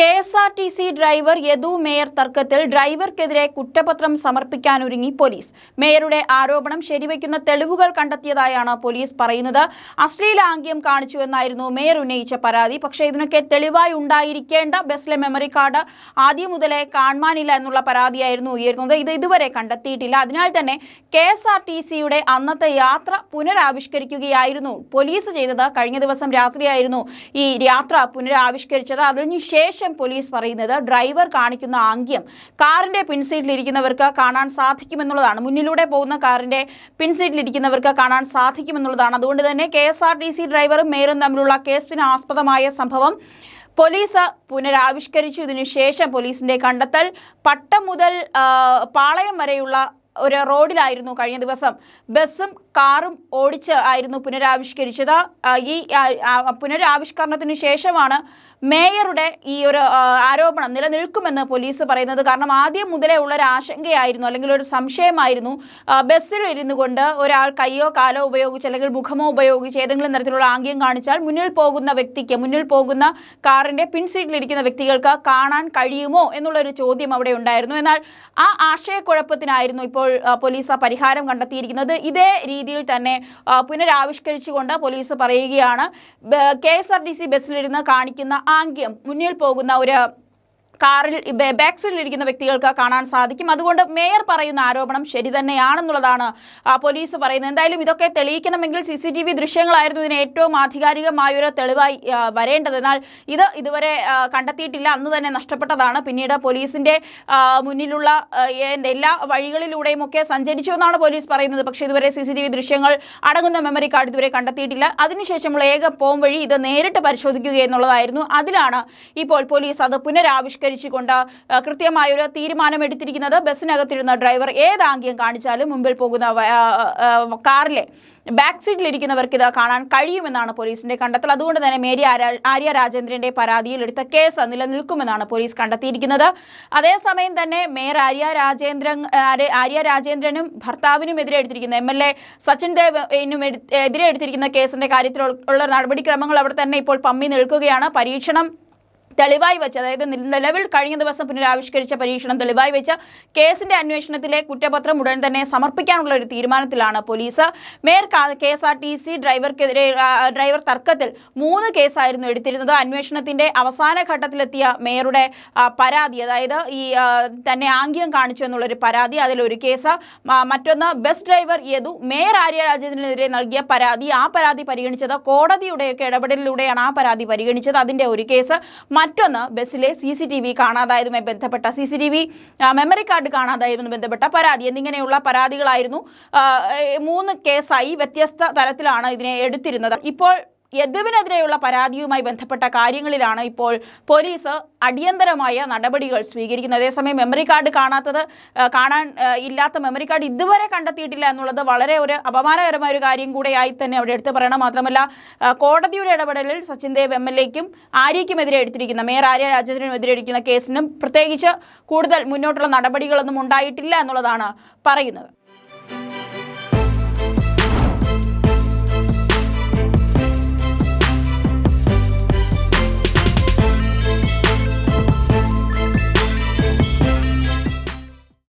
K S R T C driver Yadu mayor തർക്കത്തിൽ ഡ്രൈവർക്കെതിരെ കുറ്റപത്രം സമർപ്പിക്കാനൊരുങ്ങി പോലീസ്. മേയറുടെ ആരോപണം ശരിവയ്ക്കുന്ന തെളിവുകൾ കണ്ടെത്തിയതായാണ് പോലീസ് പറയുന്നത്. അശ്ലീലാംഗ്യം കാണിച്ചുവെന്നായിരുന്നു മേയർ ഉന്നയിച്ച പരാതി. പക്ഷേ ഇതിനൊക്കെ തെളിവായി ഉണ്ടായിരിക്കേണ്ട ബസ്സിലെ മെമ്മറി കാർഡ് ആദ്യം മുതലേ കാണുവാനില്ല എന്നുള്ള പരാതിയായിരുന്നു ഉയരുന്നത്. ഇത് ഇതുവരെ കണ്ടെത്തിയിട്ടില്ല. അതിനാൽ തന്നെ കെ എസ് ആർ ടി സിയുടെ അന്നത്തെ യാത്ര പുനരാവിഷ്കരിക്കുകയായിരുന്നു. പോലീസ് ചെയ്തത് കഴിഞ്ഞ ദിവസം രാത്രിയായിരുന്നു ഈ യാത്ര പുനരാവിഷ്കരിച്ചത്. അതിനുശേഷം പോലീസ് പറയുന്നത് ഡ്രൈവർ കാണിക്കുന്ന ആംഗ്യം കാറിന്റെ പിൻസീറ്റിലിരിക്കുന്നവർക്ക് കാണാൻ സാധിക്കുമെന്നുള്ളതാണ്. മുന്നിലൂടെ പോകുന്ന കാറിന്റെ പിൻസീറ്റിലിരിക്കുന്നവർക്ക് കാണാൻ സാധിക്കുമെന്നുള്ളതാണ്. അതുകൊണ്ട് തന്നെ K S R T C ഡ്രൈവറും മേയറും തമ്മിലുള്ള കേസിന് ആസ്പദമായ സംഭവം പോലീസ് പുനരാവിഷ്കരിച്ചു. ഇതിനുശേഷം പോലീസിന്റെ കണ്ടെത്തൽ പട്ടം മുതൽ പാളയം വരെയുള്ള ഒരു റോഡിലായിരുന്നു കഴിഞ്ഞ ദിവസം. ബസ്സും കാറും ഓടിച്ച് ആയിരുന്നു പുനരാവിഷ്കരിച്ചത്. ഈ പുനരാവിഷ്കരണത്തിന് ശേഷമാണ് മേയറുടെ ഈ ഒരു ആരോപണം നിലനിൽക്കുമെന്ന് പോലീസ് പറയുന്നത്. കാരണം ആദ്യം മുതലേ ഉള്ള ഒരു ആശങ്കയായിരുന്നു അല്ലെങ്കിൽ ഒരു സംശയമായിരുന്നു. ബസ്സിൽ ഇരുന്നു കൊണ്ട് ഒരാൾ കൈയോ കാലോ ഉപയോഗിച്ച് അല്ലെങ്കിൽ മുഖമോ ഉപയോഗിച്ച് ഏതെങ്കിലും തരത്തിലുള്ള ആംഗ്യം കാണിച്ചാൽ മുന്നിൽ പോകുന്ന വ്യക്തിക്ക് മുന്നിൽ പോകുന്ന കാറിന്റെ പിൻസീറ്റിലിരിക്കുന്ന വ്യക്തികൾക്ക് കാണാൻ കഴിയുമോ എന്നുള്ളൊരു ചോദ്യം അവിടെ ഉണ്ടായിരുന്നു. എന്നാൽ ആ ആശയക്കുഴപ്പത്തിനായിരുന്നു ഇപ്പോൾ ആ, പോലീസ് പരിഹാരം കണ്ടെത്തിയിരിക്കുന്നത്. ഇതേ രീതിയിൽ തന്നെ പുനരാവിഷ്കരിച്ചുകൊണ്ട് പോലീസ് പറയുകയാണ്. K S R T C ബസ്സിലിരുന്ന് കാണിക്കുന്ന ആംഗ്യം മുന്നിൽ പോകുന്ന ഒരു കാറിൽ ബാക്ക് ബാക്ക് ഇരിക്കുന്ന വ്യക്തികൾക്ക് കാണാൻ സാധിക്കും. അതുകൊണ്ട് മേയർ പറയുന്ന ആരോപണം ശരി തന്നെയാണെന്നുള്ളതാണ് പോലീസ് പറയുന്നത്. എന്തായാലും ഇതൊക്കെ തെളിയിക്കണമെങ്കിൽ സി സി ടി വി ദൃശ്യങ്ങളായിരുന്നു ഇതിന് ഏറ്റവും ആധികാരികമായ ഒരു തെളിവായി വരേണ്ടത്. എന്നാൽ ഇത് ഇതുവരെ കണ്ടെത്തിയിട്ടില്ല. അന്ന് തന്നെ നഷ്ടപ്പെട്ടതാണ്. പിന്നീട് പോലീസിന്റെ മുന്നിലുള്ള എല്ലാ വഴികളിലൂടെയും ഒക്കെ സഞ്ചരിച്ചു എന്നാണ് പോലീസ് പറയുന്നത്. പക്ഷേ ഇതുവരെ സി സി ടി വി ദൃശ്യങ്ങൾ അടങ്ങുന്ന മെമ്മറി കാർഡ് ഇതുവരെ കണ്ടെത്തിയിട്ടില്ല. അതിനുശേഷമുള്ള ഏക പോം വഴി ഇത് നേരിട്ട് പരിശോധിക്കുക എന്നുള്ളതായിരുന്നു. അതിലാണ് ഇപ്പോൾ പോലീസ് അത് പുനരാവിഷ്കരിച്ചുകൊണ്ട് കൃത്യമായ ഒരു തീരുമാനമെടുത്തിരിക്കുന്നത് ബസ്സിനകത്തിരുന്ന ഡ്രൈവർ ഏത് ആംഗ്യം കാണിച്ചാലും മുമ്പിൽ പോകുന്ന കാറിലെ ബാക്ക് സീറ്റിലിരിക്കുന്നവർക്ക് ഇത് കാണാൻ കഴിയുമെന്നാണ് പോലീസിന്റെ കണ്ടെത്തൽ. അതുകൊണ്ട് തന്നെ മേരി ആര്യ രാജേന്ദ്രന്റെ പരാതിയിൽ എടുത്ത കേസ് നിലനിൽക്കുമെന്നാണ് പോലീസ് കണ്ടെത്തിയിരിക്കുന്നത്. അതേസമയം തന്നെ മേയർ ആര്യ രാജേന്ദ്രൻ ആര്യ- രാജേന്ദ്രനും ഭർത്താവിനും എതിരെ എടുത്തിരിക്കുന്ന എം എൽ എ സച്ചിൻ ദേവിനും എതിരെ എടുത്തിരിക്കുന്ന കേസിന്റെ കാര്യത്തിലുള്ള നടപടിക്രമങ്ങൾ അവിടെ തന്നെ ഇപ്പോൾ പമ്മി നിൽക്കുകയാണ്. പരീക്ഷണം തെളിവായി വെച്ച് അതായത് നില- നിലവിൽ കഴിഞ്ഞ ദിവസം പുനരാവിഷ്കരിച്ച പരീക്ഷണം തെളിവായി വെച്ച് കേസിന്റെ അന്വേഷണത്തിലെ കുറ്റപത്രം ഉടൻ തന്നെ സമർപ്പിക്കാനുള്ള ഒരു തീരുമാനത്തിലാണ് police. Mayor K S R T C ഡ്രൈവർക്കെതിരെ driver തർക്കത്തിൽ മൂന്ന് കേസായിരുന്നു എടുത്തിരുന്നത്. അന്വേഷണത്തിന്റെ അവസാന ഘട്ടത്തിലെത്തിയ മേയറുടെ പരാതി അതായത് ഈ തന്നെ ആംഗ്യം കാണിച്ചു എന്നുള്ളൊരു പരാതി അതിൽ ഒരു കേസ് മറ്റൊന്ന് bus driver Yadu mayor Arya രാജേന്ദ്രനെതിരെ നൽകിയ പരാതി. ആ പരാതി പരിഗണിച്ചത് കോടതിയുടെയൊക്കെ ഇടപെടലിലൂടെയാണ് ആ പരാതി പരിഗണിച്ചത്. അതിന്റെ ഒരു കേസ്. മറ്റൊന്ന് ബസ്സിലെ സി സി ടി വി കാണാതായതുമായി ബന്ധപ്പെട്ട C C T V memory card കാണാതായതുമായി ബന്ധപ്പെട്ട പരാതി എന്നിങ്ങനെയുള്ള പരാതികളായിരുന്നു. മൂന്ന് കേസായി വ്യത്യസ്ത തരത്തിലാണ് ഇതിനെ എടുത്തിരുന്നത്. ഇപ്പോൾ യദുവിനെതിരെയുള്ള പരാതിയുമായി ബന്ധപ്പെട്ട കാര്യങ്ങളിലാണ് ഇപ്പോൾ പോലീസ് അടിയന്തരമായ നടപടികൾ സ്വീകരിക്കുന്നത്. അതേസമയം മെമ്മറി കാർഡ് കാണാത്തത് കാണാൻ ഇല്ലാത്ത മെമ്മറി കാർഡ് ഇതുവരെ കണ്ടെത്തിയിട്ടില്ല എന്നുള്ളത് വളരെ ഒരു അപമാനകരമായ ഒരു കാര്യം കൂടെയായി തന്നെ അവിടെ എടുത്തു പറയണം. മാത്രമല്ല കോടതിയുടെ ഇടപെടലിൽ സച്ചിൻ ദേവ് എം എൽ എക്കും ആര്യയ്ക്കുമെതിരെ എടുത്തിരിക്കുന്ന മേയർ ആര്യ രാജേന്ദ്രനുമെതിരെ എടുക്കുന്ന കേസിനും പ്രത്യേകിച്ച് കൂടുതൽ മുന്നോട്ടുള്ള നടപടികളൊന്നും ഉണ്ടായിട്ടില്ല എന്നുള്ളതാണ് പറയുന്നത്.